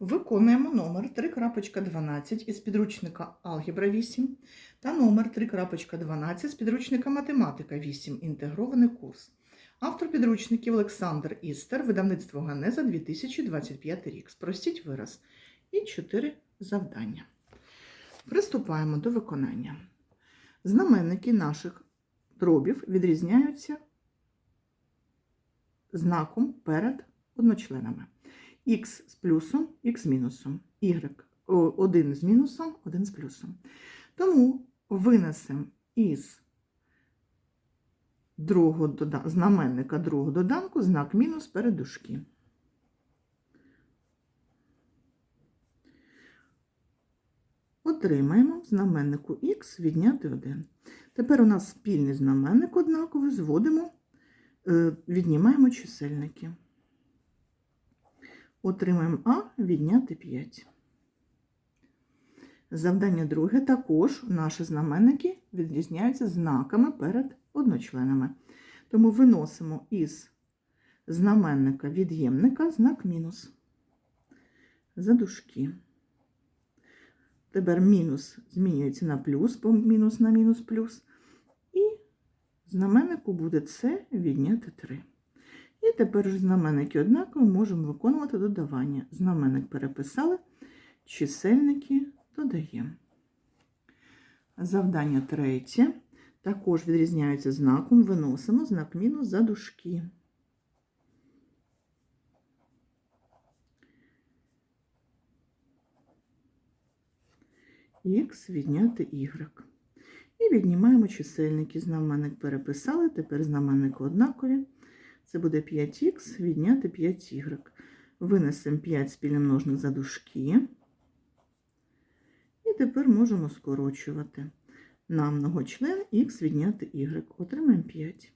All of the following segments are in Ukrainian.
Виконуємо номер 3.12 із підручника Алгебра 8 та номер 3.12 з підручника Математика 8. Інтегрований курс. Автор підручників Олександр Істер, видавництво Ганеза 2025 рік. Спростіть вираз. І 4 завдання. Приступаємо до виконання. Знаменники наших дробів відрізняються знаком перед одночленами. Х з плюсом, х з мінусом, y один з мінусом, один з плюсом. Тому винесемо із другого дода... знаменника другого доданку знак мінус перед дужки. Отримаємо знаменнику х відняти 1. Тепер у нас спільний знаменник однаковий, зводимо, е, віднімаємо чисельники. Отримаємо А відняти 5. Завдання друге. Також наші знаменники відрізняються знаками перед одночленами. Тому виносимо із знаменника від'ємника знак мінус за дужки. Тепер мінус змінюється на плюс, бо мінус на мінус плюс. І знаменнику буде С відняти 3. І тепер ж знаменники однаково можемо виконувати додавання. Знаменник переписали, чисельники додаємо. Завдання третє. Також відрізняються знаком, виносимо знак мінус за дужки. Х відняти y. І віднімаємо чисельники. Знаменник переписали, тепер знаменники однакові. Це буде 5х відняти 5y. Винесемо 5 спільний множник за дужки. І тепер можемо скорочувати. На многочлен х відняти y. Отримаємо 5.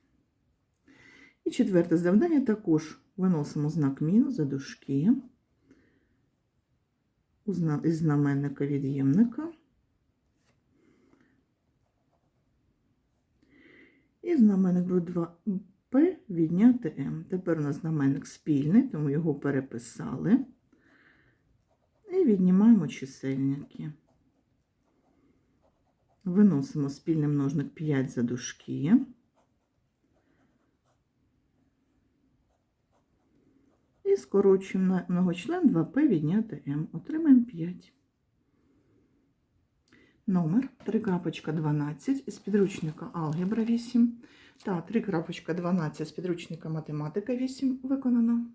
І четверте завдання також виносимо знак мінус за дужки. Із знаменника від'ємника. І знаменник буде 2p відняти m. Тепер у нас знаменник спільний, тому його переписали. І віднімаємо чисельники. Виносимо спільний множник 5 за дужки. І скорочуємо на многочлен 2p відняти m. Отримаємо 5. Номер 3.12 із підручника Алгебра 8 та 3.12 з підручника Математика 8 виконано.